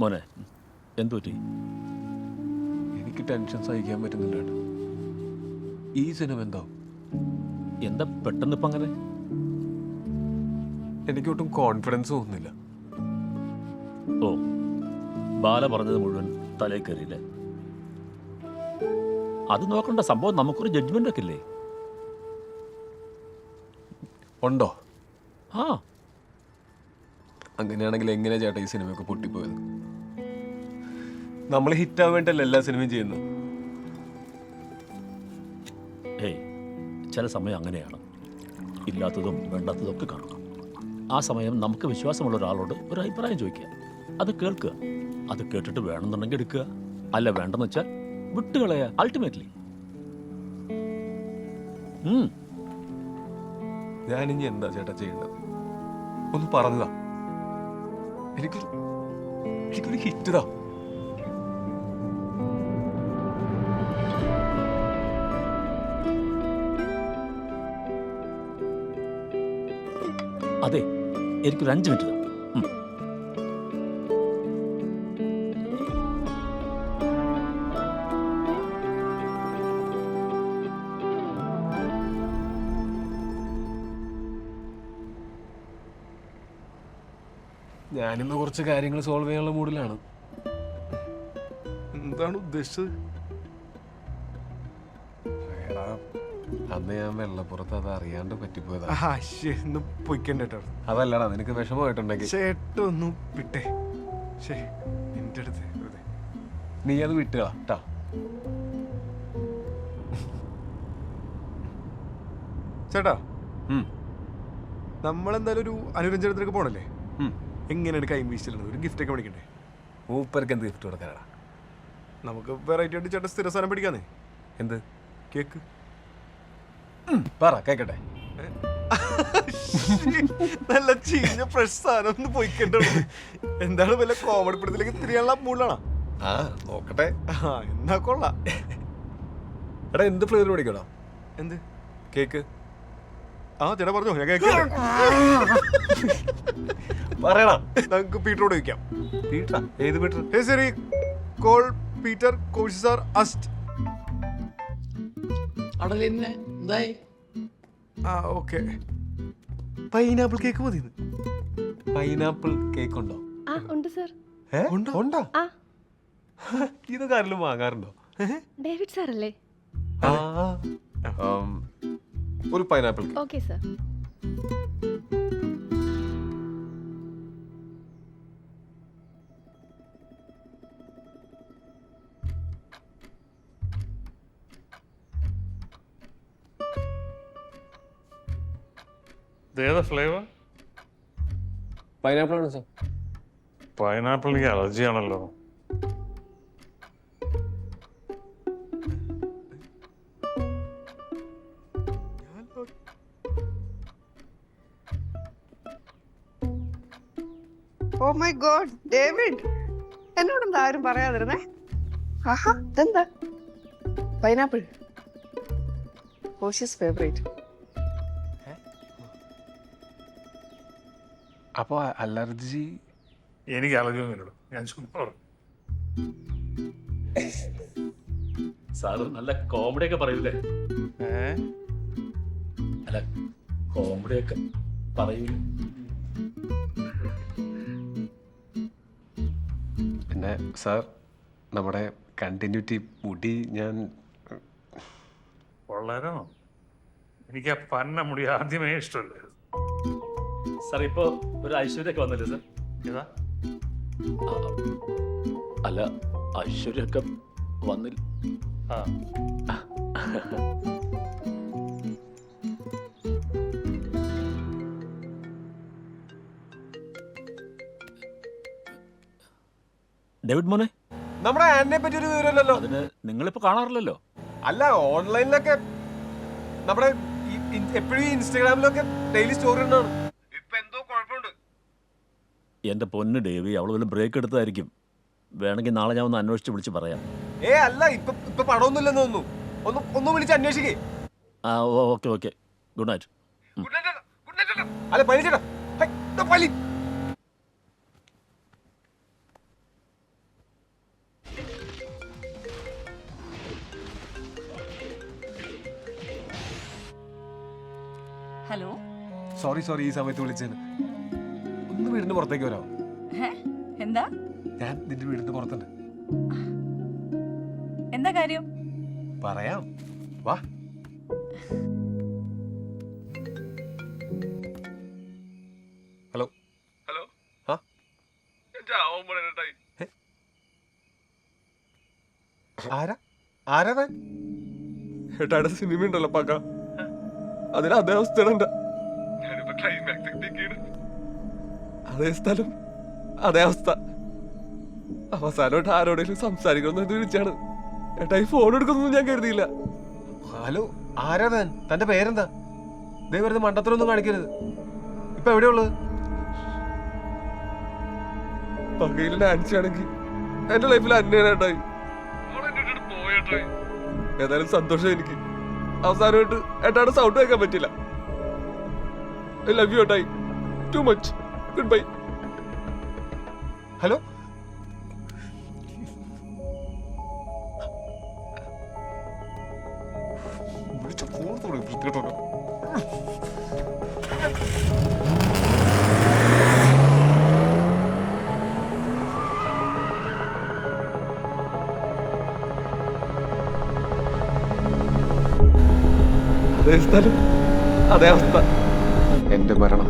മോനെ എന്തു പറ്റി? എനിക്ക് ടെൻഷൻ സഹിക്കാൻ പറ്റുന്നില്ല ഏട്ടാ. ഈ സിനിമ എന്തോ? എന്താ പെട്ടെന്ന് ഇപ്പം അങ്ങനെ? എനിക്ക് ഒട്ടും കോൺഫിഡൻസ് തോന്നുന്നില്ല. ഓ ബാല പറഞ്ഞത് മുഴുവൻ തലയിൽ കയറിയില്ലേ? അത് നോക്കണ്ട സംഭവം നമുക്കൊരു ജഡ്ജ്മെന്റ് ഒക്കെ ഇല്ലേ? ഉണ്ടോ? ആ. അങ്ങനെയാണെങ്കിൽ എങ്ങനെയാ ചേട്ടാ ഈ സിനിമയൊക്കെ പൊട്ടിപ്പോയത്? നമ്മൾ ഹിറ്റാൻ വേണ്ടിയല്ല എല്ലാ സിനിമയും ചെയ്യുന്നു ഏയ് ചില സമയം അങ്ങനെയാണ്. ഇല്ലാത്തതും വേണ്ടാത്തതും ഒക്കെ കാണണം ആ സമയം നമുക്ക് വിശ്വാസമുള്ള ഒരാളോട് ഒരു അഭിപ്രായം ചോദിക്കുക. അത് കേൾക്കുക. അത് കേട്ടിട്ട് വേണമെന്നുണ്ടെങ്കിൽ എടുക്കുക. അല്ല വേണ്ടെന്ന് വെച്ചാൽ വിട്ടുകളയുക അൾട്ടിമേറ്റ്ലി ഞാനിനി എന്താ ചേട്ടാ ചെയ്യേണ്ടത്? ഒന്ന് പറഞ്ഞതാ. എനിക്കൊരു എനിക്കൊരു ഹിറ്റ് താ അതെ എനിക്കൊരു അഞ്ച് മിനിറ്റ്. ഞാനിന്ന് കുറച്ച് കാര്യങ്ങൾ സോൾവ് ചെയ്യാനുള്ള മൂഡിലാണ്. എന്താണ് ഉദ്ദേശിച്ചത്? അന്ന് ഞാൻ വെള്ളപ്പുറത്ത് അത് അറിയാണ്ട് പറ്റിപ്പോയതാ. ഒന്ന് പൊയ്ക്കണ്ട കേട്ടോ അതല്ലടാ നിനക്ക് വിഷമമായിട്ടുണ്ടെങ്കിൽ. ചേട്ടൊന്നും വിട്ടേ. ശേ എന്റെ അടുത്ത്. നീ അത് വിട്ടുകളാ ട്ടാ. ചേട്ടാ നമ്മളെന്തായാലും ഒരു അനുരഞ്ജനത്തിലേക്ക് പോണല്ലേ? എങ്ങനെയാണ് കൈ വീശിലുള്ളത് ഒരു ഗിഫ്റ്റ് ഒക്കെ മേടിക്കണ്ടേ? മൂപ്പർക്ക് എന്ത് ഗിഫ്റ്റ് കൊടുക്കാനാടാ? നമുക്ക് വെറൈറ്റി ആയിട്ട് ചേട്ടൻ സ്ഥിര സാധനം പിടിക്കാന്നേ എന്ത്? കേക്ക്. പറ കേക്കട്ടെ. നല്ല ചീഞ്ഞ ഫ്രഷ് സാധനം ഒന്ന് പൊയ്ക്കണ്ട. എന്താണ് വല്ല കോമഡി പടത്തിലേക്ക് തിരിയാനുള്ള മൂളാണോ ആ നോക്കട്ടെ. ആ എന്നാ കൊള്ളാം. എടാ എന്ത് ഫ്ലേവർ മേടിക്കടാ എന്ത്? കേക്ക്. ആ ചേട്ടാ പറഞ്ഞോ ഞാൻ കേക്ക് പറയടാ. നമുക്ക് പീറ്ററോട് ചോദിക്കാം. പീറ്റർ ഏത് പീറ്റർ? ഹേ ശരി. Call Peter കോഴ്സാർ അസ്റ്റ്. അടലിന്നെ എന്തായി ആ ഓക്കെ. പൈനാപ്പിൾ കേക്ക് മതി പൈനാപ്പിൾ കേക്ക് ഉണ്ടോ? ആ ഉണ്ട് സർ. ഉണ്ടോ? ഉണ്ടോ? ആ. ഇത് കാരിലും വാങ്ങാറുണ്ടോ? ഡേവിഡ് സാർ അല്ലേ ഒരു പൈനാപ്പിൾ കേക്ക് ഓക്കെ സർ. ഇതേതാ ഫ്ലേവർ പൈനാപ്പിൾ ആണ് സാർ പൈനാപ്പിൾ എനിക്ക് അലർജി ആണല്ലോ ഓ മൈ ഗോഡ് ഡേവിഡ് എന്നോടെന്താ ആരും പറയാതിരുന്നേ? ആഹാ ഇതെന്താ? പൈനാപ്പിൾ ഫേവറേറ്റ് അപ്പൊ അലർജി? എനിക്ക് അലർജി ഒന്നുമില്ലല്ലോ ഞാൻ ചുമ്മാ പറഞ്ഞു. സാറ് നല്ല കോമഡി ഒക്കെ പറയൂലേ? അല്ല കോമഡി ഒക്കെ പറയൂലേ? പിന്നെ സാർ നമ്മുടെ കണ്ടിന്യൂറ്റി മുടി ഞാൻ കൊള്ളാനോ എനിക്ക് ആ പന്ന മുടി ആദ്യമേ ഇഷ്ടമല്ലേ? സാർ ഇപ്പോ ഒരു ഐശ്വര്യൊക്കെ വന്നില്ലേ സാർ ഇതാ ആ, അല്ല ഐശ്വര്യൊക്കെ വന്നില്ല. ആ. ഡേവിഡ് മോനെ? നമ്മുടെ ആന്റിനെ പറ്റി ഒരു വിവരമല്ലല്ലോ. അതിന് നിങ്ങളിപ്പോ കാണാറില്ലല്ലോ? അല്ല ഓൺലൈനിലൊക്കെ നമ്മുടെ എപ്പോഴും ഇൻസ്റ്റാഗ്രാമിലൊക്കെ ഡെയിലി സ്റ്റോറി ഉണ്ടാണ് എന്റെ പൊന്ന് ഡേവി അവൾ വല്ല ബ്രേക്ക് എടുത്തതായിരിക്കും. വേണമെങ്കിൽ നാളെ ഞാൻ ഒന്ന് അന്വേഷിച്ച് വിളിച്ച് പറയാം. ഏ അല്ല ഇപ്പൊ ഇപ്പൊ പടമൊന്നുമില്ലെന്ന് തോന്നുന്നു. ഒന്ന് ഒന്ന് വിളിച്ച് അന്വേഷിക്കേ. ആ ഓക്കെ ഓക്കെ. ഗുഡ് നൈറ്റ് അല്ല പനി ഹൈ, ദാ പലി ഹലോ സോറി സോറി ഈ സമയത്ത് വിളിച്ചതിന് ഒന്ന് വീടിന് പുറത്തേക്ക് വരാമോ ഹേ എന്താ? ഞാൻ നിന്റെ വീടിന് പുറത്തുണ്ട്. എന്താ കാര്യം? പറയാം. വാ. ഹലോ. ഹലോ. ആ? ആരാ? ആരാ താൻ ഏട്ടാടെ സിനിമ ഉണ്ടല്ലോ പാക്ക. അതിന് അതേ അവസ്ഥയാണ് അതേ സ്ഥലം. അതേ അവസ്ഥ. അവസാനമായിട്ട് ആരോടെങ്കിലും സംസാരിക്കണമെന്ന് വിളിച്ചാണ്. ഏട്ടാ ഈ ഫോൺ എടുക്കുന്നൊന്നും ഞാൻ കരുതിയില്ല. ഹലോ ആരാ താൻ? തന്റെ പേരെന്താ? ദൈവം വെറുതെ മണ്ടത്തരൊന്നും കാണിക്കരുത്. ഇപ്പൊ എവിടെയുള്ളത്? പകയിൽ ഡാൻസ് ആണെങ്കിൽ എന്റെ ലൈഫിൽ ഏട്ടായി ഏതായാലും സന്തോഷം എനിക്ക്. അവസാനമായിട്ട് ഏട്ടാട് സൗണ്ട് കേൾക്കാൻ പറ്റില്ല ഐ ലവ് യു ഏട്ടായി too much good bye hello വിളിച്ച അതേ സ്ഥലം അതേ അവസ്ഥ. എന്റെ മരണം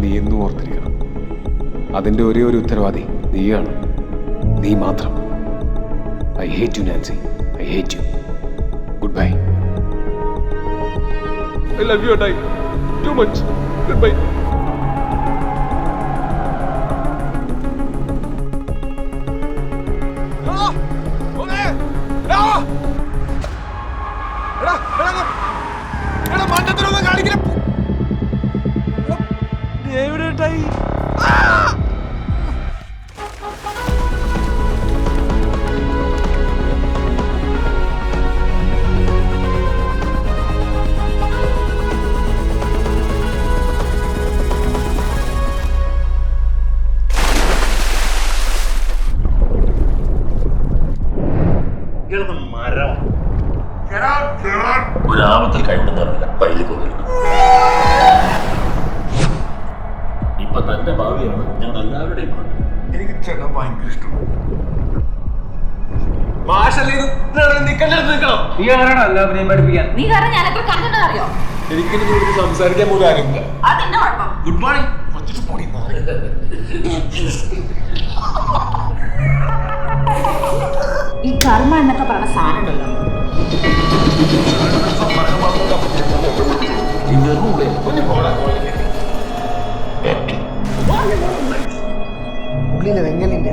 നീ എന്നും ഓർത്തിരിക്കണം അതിന്റെ ഒരേ ഒരു ഉത്തരവാദി നീയാണ്. നീ മാത്രം. I hate you Nancy I hate you goodbye I love you die too much goodbye ഒരാപത്തിൽ ഭാവി എനിക്ക് ചേട്ടൻ ഭയങ്കര ഇഷ്ടമാണ്. നീ കാരണം ഞാൻ എത്ര കണ്ടിട്ടുണ്ടെന്നറിയോ എനിക്കിനി കൂടുതൽ സംസാരിക്കാൻ പോലും ആരുമില്ല. അതെന്റെ കുഴപ്പം? ഗുഡ് മോർണിംഗ് ഈ കർമ്മ എന്നൊക്കെ പറഞ്ഞ സാധനം ഉണ്ടല്ലോ. ഉള്ളിലെ വെങ്ങലിന്റെ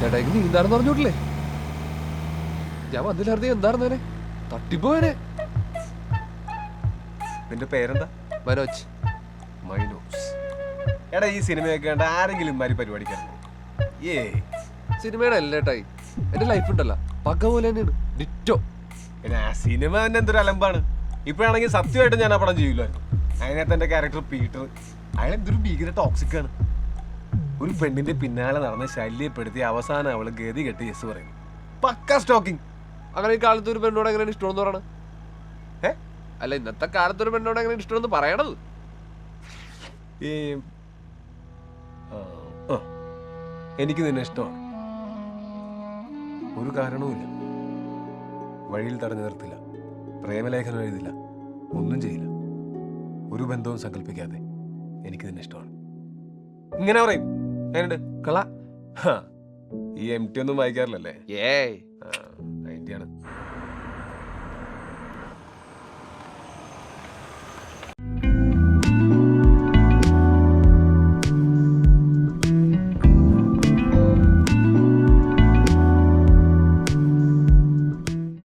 ചേട്ടായിക്ക് നീന്താണെന്ന് പറഞ്ഞോട്ടില്ലേ ഞാൻ വന്നില്ലായിരുന്നു എന്താണെന്നേ തട്ടിപ്പോയനെ നിന്റെ പേരെന്താ? മനോജ്. മൈനോസ്. എടാ ഈ സിനിമയൊക്കെ കണ്ട ആരെങ്കിലും ഇമാരി പരിപാടിക്കാൻ ഏ സിനിമയുടെ അല്ലേട്ടായി എന്റെ ലൈഫ് ഉണ്ടല്ലോ പക പോലെ തന്നെയാണ്. ഡിറ്റോ പിന്നെ ആ സിനിമ തന്നെ എന്തൊരു അലമ്പാണ്. ഇപ്പോഴാണെങ്കിൽ സത്യമായിട്ട് ഞാൻ ആ പടം ചെയ്യില്ലായിരുന്നു അതിനകത്ത് എന്റെ ക്യാരക്ടർ പീറ്റർ. അയാൾ എന്തൊരു ഭീകര ടോക്സിക് ആണ്. ഒരു പെണ്ണിന്റെ പിന്നാലെ നടന്ന് ശല്യപ്പെടുത്തി അവസാനം അവൾ ഗതി കെട്ടി യെസ് പറയുന്നു. പക്ക സ്റ്റോക്കിംഗ് അങ്ങനെ ഈ കാലത്ത് ഒരു പെണ്ണോട് എങ്ങനെ ഇഷ്ടമെന്ന് പറയണത്? ഏ? അല്ല ഇന്നത്തെ കാലത്ത് ഒരു പെണ്ണോട് എങ്ങനെ ഇഷ്ടമെന്ന് പറയണത്? ഈ ആ, ആ. എനിക്ക് നിന്നെ ഇഷ്ടമാണ്. ഒരു കാരണവുമില്ല വഴിയിൽ തടഞ്ഞു നിർത്തില്ല. പ്രേമലേഖനം എഴുതില്ല. ഒന്നും ചെയ്യില്ല. ഒരു ബന്ധവും സങ്കല്പിക്കാതെ എനിക്ക് തന്നെ ഇഷ്ടമാണ്. ഇങ്ങനെ പറയും. കള ഈ എം ടി ഒന്നും വായിക്കാറില്ലല്ലേ? ഏയ്. ആ.